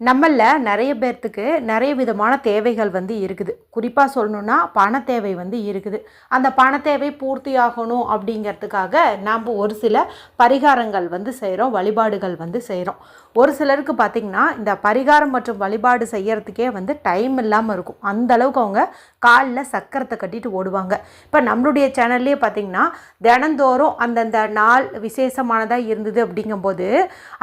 நம்மளில் நிறைய பேர்த்துக்கு நிறைய விதமான தேவைகள் வந்து இருக்குது. குறிப்பாக சொல்லணுன்னா பண தேவை வந்து இருக்குது. அந்த பண தேவை பூர்த்தி ஆகணும் அப்படிங்கிறதுக்காக நாம் ஒரு சில பரிகாரங்கள் வந்து செய்கிறோம் வழிபாடுகள் வந்து செய்கிறோம் ஒரு சிலருக்கு பார்த்திங்கன்னா இந்த பரிகாரம் மற்றும் வழிபாடு செய்கிறதுக்கே வந்து டைம் இல்லாமல் இருக்கும். அந்த அளவுக்கு அவங்க காலில் சக்கரத்தை கட்டிட்டு ஓடுவாங்க. இப்போ நம்மளுடைய சேனல்லே பார்த்திங்கன்னா தினந்தோறும் அந்தந்த நாள் விசேஷமானதாக இருந்தது அப்படிங்கும்போது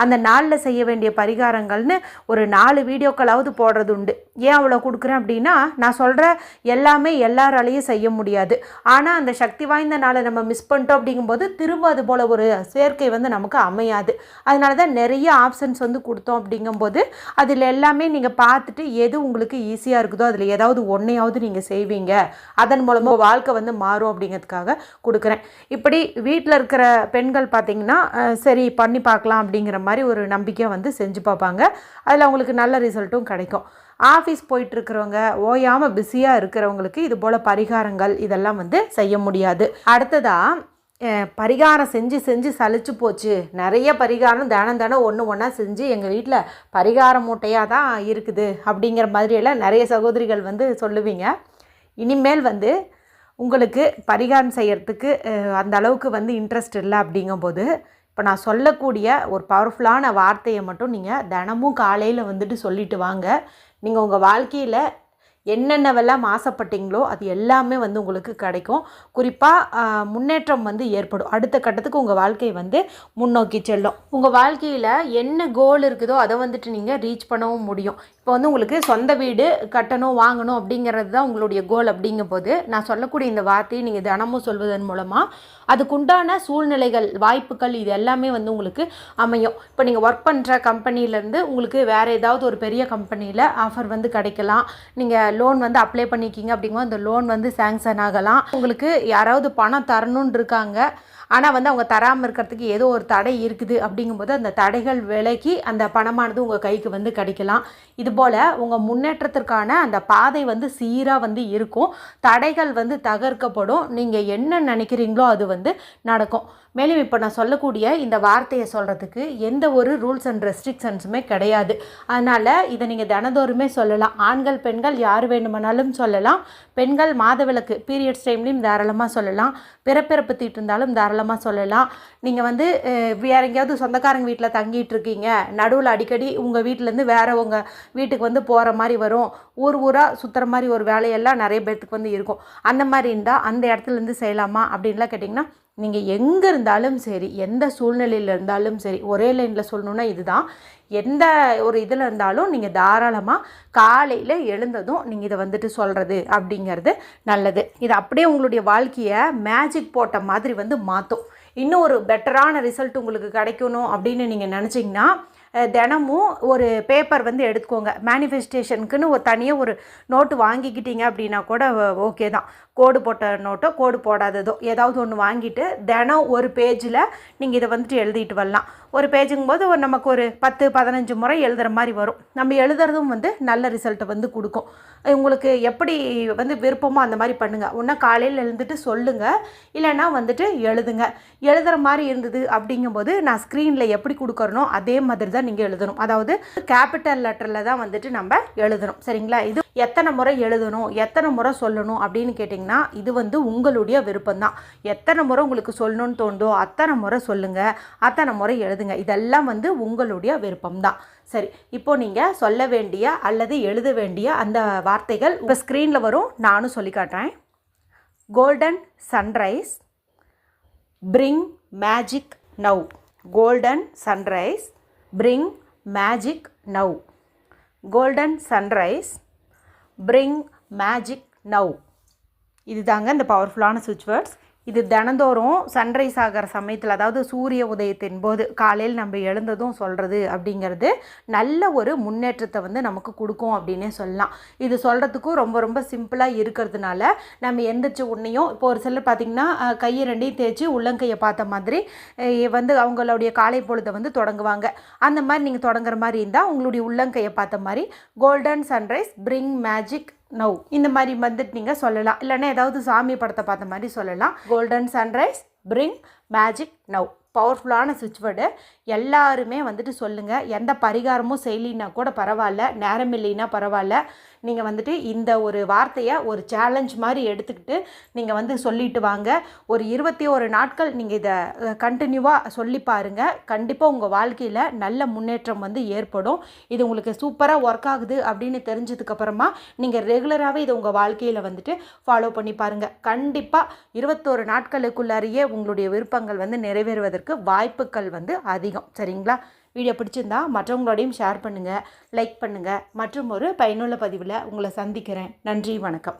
அந்த நாளில் செய்ய வேண்டிய பரிகாரங்கள்னு ஒரு ஒரு நாலு வீடியோக்களாவது போடுறது உண்டு. ஏன் அவ்வளோ கொடுக்குறேன் அப்படின்னா நான் சொல்கிற எல்லாமே எல்லாராலையும் செய்ய முடியாது. ஆனால் அந்த சக்தி வாய்ந்த நாளை நம்ம மிஸ் பண்ணிட்டோம் அப்படிங்கும்போது திரும்ப அது போல் ஒரு சேர்க்கை வந்து நமக்கு அமையாது. அதனால தான் நிறைய ஆப்ஷன்ஸ் வந்து கொடுத்தோம் அப்படிங்கும்போது அதில் எல்லாமே நீங்கள் பார்த்துட்டு எது உங்களுக்கு ஈஸியாக இருக்குதோ அதில் ஏதாவது ஒன்றையாவது நீங்கள் செய்வீங்க. அதன் மூலமாக வாழ்க்கை வந்து மாறும் அப்படிங்கிறதுக்காக கொடுக்குறேன். இப்படி வீட்டில் இருக்கிற பெண்கள் பார்த்திங்கன்னா சரி பண்ணி பார்க்கலாம் அப்படிங்கிற மாதிரி ஒரு நம்பிக்கை வந்து செஞ்சு பார்ப்பாங்க. அதில் அவங்களுக்கு நல்ல ரிசல்ட்டும் கிடைக்கும். ஆஃபீஸ் போயிட்டுருக்கிறவங்க ஓயாமல் பிஸியாக இருக்கிறவங்களுக்கு இது போல் பரிகாரங்கள் இதெல்லாம் வந்து செய்ய முடியாது. அடுத்ததாக பரிகாரம் செஞ்சு செஞ்சு சலிச்சு போச்சு. நிறைய பரிகாரம் தினம் தினம் ஒன்று ஒன்றா செஞ்சு எங்கள் வீட்டில் பரிகார மூட்டையாக தான் இருக்குது அப்படிங்கிற மாதிரியெல்லாம் நிறைய சகோதரிகள் வந்து சொல்லுவீங்க. இனிமேல் வந்து உங்களுக்கு பரிகாரம் செய்கிறதுக்கு அந்த அளவுக்கு வந்து இன்ட்ரெஸ்ட் இல்லை அப்படிங்கும்போது இப்போ நான் சொல்லக்கூடிய ஒரு பவர்ஃபுல்லான வார்த்தையை மட்டும் நீங்கள் தினமும் காலையில் வந்துட்டு சொல்லிட்டு வாங்க. நீங்கள் உங்கள் வாழ்க்கையில் என்னென்னவெல்லாம் ஆசைப்பட்டீங்களோ அது எல்லாமே வந்து உங்களுக்கு கிடைக்கும். குறிப்பாக முன்னேற்றம் வந்து ஏற்படும். அடுத்த கட்டத்துக்கு உங்கள் வாழ்க்கை வந்து முன்னோக்கி செல்லும். உங்கள் வாழ்க்கையில் என்ன கோல் இருக்குதோ அதை வந்துட்டு நீங்கள் ரீச் பண்ணவும் முடியும். இப்போ வந்து உங்களுக்கு சொந்த வீடு கட்டணும் வாங்கணும் அப்படிங்கிறது தான் உங்களுடைய கோல் அப்படிங்கும்போது நான் சொல்லக்கூடிய இந்த வார்த்தையை நீங்கள் தினமும் சொல்வதன் மூலமாக அதுக்குண்டான சூழ்நிலைகள் வாய்ப்புகள் இது எல்லாமே வந்து உங்களுக்கு அமையும். இப்போ நீங்கள் ஒர்க் பண்ணுற கம்பெனிலேருந்து உங்களுக்கு வேறு ஏதாவது ஒரு பெரிய கம்பெனியில் ஆஃபர் வந்து கிடைக்கலாம். நீங்கள் லோன் வந்து அப்ளை பண்ணிக்கிங்க அப்படிங்கும்போது அந்த லோன் வந்து சேங்ஷன் ஆகலாம். உங்களுக்கு யாராவது பணம் தரணுன்னு இருக்காங்க. ஆனால் வந்து அவங்க தராமல் இருக்கிறதுக்கு ஏதோ ஒரு தடை இருக்குது அப்படிங்கும்போது அந்த தடைகள் விலகி அந்த பணமானது உங்கள் கைக்கு வந்து கிடைக்கலாம். இதுபோல் உங்கள் முன்னேற்றத்திற்கான அந்த பாதை வந்து சீராக வந்து இருக்கும். தடைகள் வந்து தகர்க்கப்படும். நீங்கள் என்ன நினைக்கிறீங்களோ அது வந்து நடக்கும். மேலும் இப்போ நான் சொல்லக்கூடிய இந்த வார்த்தையை சொல்கிறதுக்கு எந்த ஒரு ரூல்ஸ் அண்ட் ரெஸ்ட்ரிக்ஷன்ஸுமே கிடையாது. அதனால் இதை நீங்கள் தினந்தோறுமே சொல்லலாம். ஆண்கள் பெண்கள் யார் வேணுமானாலும் சொல்லலாம். பெண்கள் மாதவிளக்கு பீரியட்ஸ் டைம்லையும் தாராளமாக சொல்லலாம். பிறப்பிறப்பு தீட்டு இருந்தாலும் தாராளமாக சொல்லலாம். நீங்கள் வந்து வேறு வேற எங்கேயாவது சொந்தக்காரங்க வீட்டில் தங்கிட்டு இருக்கீங்க நடுவில் அடிக்கடி உங்கள் வீட்டிலேருந்து வேற உங்கள் வீட்டுக்கு வந்து போகிற மாதிரி வரும். ஊர் ஊராக சுற்றுற மாதிரி ஒரு வேலையெல்லாம் நிறைய பேர்த்துக்கு வந்து இருக்கும். அந்த மாதிரி இருந்தால் அந்த இடத்துலேருந்து செய்யலாமா அப்படின்லாம் கேட்டிங்கன்னா நீங்கள் எங்கே இருந்தாலும் சரி எந்த சூழ்நிலையில் இருந்தாலும் சரி ஒரே லைனில் சொல்லணுன்னா இதுதான். எந்த ஒரு இதில் இருந்தாலும் நீங்கள் தாராளமாக காலையில் எழுந்ததும் நீங்கள் இதை வந்துட்டு சொல்கிறது அப்படிங்கிறது நல்லது. இது அப்படியே உங்களுடைய வாழ்க்கையை மேஜிக் போட்ட மாதிரி வந்து மாற்றும் இன்னும் ஒரு பெட்டரான ரிசல்ட் உங்களுக்கு கிடைக்கணும் அப்படின்னு நீங்கள் நினச்சிங்கன்னா தினமும் ஒரு பேப்பர் வந்து எடுத்துக்கோங்க. மேனிஃபெஸ்டேஷனுக்குன்னு ஒரு தனியாக ஒரு நோட்டு வாங்கிக்கிட்டீங்க அப்படின்னா கூட ஓகே தான். கோடு போட்ட நோட்டோ கோடு போடாததோ ஏதாவது ஒன்று வாங்கிட்டு தினம் ஒரு பேஜில் நீங்கள் இதை வந்துட்டு எழுதிட்டு வரலாம். ஒரு பேஜுங்கும் போது ஒரு நமக்கு ஒரு பத்து பதினஞ்சு முறை எழுதுகிற மாதிரி வரும். நம்ம எழுதுறதும் வந்து நல்ல ரிசல்ட்டை வந்து கொடுக்கும். உங்களுக்கு எப்படி வந்து விருப்பமோ அந்த மாதிரி பண்ணுங்கள் ஒன்றா காலையில் எழுந்துட்டு சொல்லுங்கள் இல்லைன்னா வந்துட்டு எழுதுங்க. எழுதுகிற மாதிரி இருந்தது அப்படிங்கும்போது நான் ஸ்க்ரீனில் எப்படி கொடுக்குறனோ அதே மாதிரி தான் நீங்கள் எழுதணும். அதாவது கேபிட்டல் லெட்டரில் தான் வந்துட்டு நம்ம எழுதணும். சரிங்களா? இது எத்தனை முறை எழுதணும் எத்தனை முறை சொல்லணும் அப்படின்னு கேட்டிங்கன்னா இது வந்து உங்களுடைய விருப்பம்தான். எத்தனை முறை உங்களுக்கு சொல்லணும்னு தோணுதோ அத்தனை முறை சொல்லுங்கள் அத்தனை முறை எழுதுங்க. இதெல்லாம் வந்து உங்களுடைய விருப்பம்தான். சரி இப்போ நீங்கள் சொல்ல வேண்டிய அல்லது எழுத வேண்டிய அந்த வார்த்தைகள் இப்போ ஸ்க்ரீனில் வரும். நானும் சொல்லி காட்டுறேன். Golden sunrise bring magic now golden sunrise bring magic now golden sunrise bring magic now இதுதாங்க இந்த பவர்ஃபுல்லான சுவிட்ச் வேர்ட்ஸ் இது தினந்தோறும் சன்ரைஸ் ஆகிற சமயத்தில் அதாவது சூரிய உதயத்தின் போது காலையில் நம்ம எழுந்ததும் சொல்கிறது அப்படிங்கிறது நல்ல ஒரு முன்னேற்றத்தை வந்து நமக்கு கொடுக்கும் அப்படின்னே சொல்லலாம். இது சொல்கிறதுக்கும் ரொம்ப ரொம்ப சிம்பிளாக இருக்கிறதுனால நம்ம எந்திரிச்ச உடனேயும் இப்போ ஒரு சிலர் பார்த்திங்கன்னா கையை ரெண்டையும் தேய்ச்சி உள்ளங்கையை பார்த்த மாதிரி வந்து அவங்களுடைய காலை பொழுதை வந்து தொடங்குவாங்க. அந்த மாதிரி நீங்கள் தொடங்குற மாதிரி இருந்தால் உங்களுடைய உள்ளங்கையை பார்த்த மாதிரி golden sunrise bring magic now இந்த மாதிரி வந்துட்டு நீங்கள் சொல்லலாம். இல்லைன்னா ஏதாவது சாமி படத்தை பார்த்த மாதிரி சொல்லலாம். Golden sunrise bring magic now பவர்ஃபுல்லான சுவிட்ச் வேர்டு எல்லாருமே வந்துட்டு சொல்லுங்கள் எந்த பரிகாரமும் செய்யலின்னா கூட பரவாயில்ல நேரம் இல்லைன்னா பரவாயில்ல. நீங்கள் வந்துட்டு இந்த ஒரு வார்த்தையை ஒரு சேலஞ்ச் மாதிரி எடுத்துக்கிட்டு நீங்கள் வந்து சொல்லிட்டு வாங்க. ஒரு இருபத்தி ஒரு நாட்கள் நீங்கள் இதை கண்டினியூவாக சொல்லி பாருங்கள் கண்டிப்பாக உங்கள் வாழ்க்கையில் நல்ல முன்னேற்றம் வந்து ஏற்படும். இது உங்களுக்கு சூப்பராக ஒர்க் ஆகுது அப்படின்னு தெரிஞ்சதுக்கப்புறமா நீங்கள் ரெகுலராகவே இதை உங்கள் வாழ்க்கையில் வந்துட்டு ஃபாலோ பண்ணி பாருங்கள் கண்டிப்பாக இருபத்தோரு நாட்களுக்குள்ளாரியே உங்களுடைய விருப்பங்கள் வந்து நிறைவேறுவதற்கு வாய்ப்புகள் வந்து அதிகம். சரிங்களா? வீடியோ பிடிச்சிருந்தா மற்றவங்களோடையும் ஷேர் பண்ணுங்கள் லைக் பண்ணுங்கள் மற்றும் ஒரு பயனுள்ள பதிவில் உங்களை சந்திக்கிறேன். நன்றி வணக்கம்.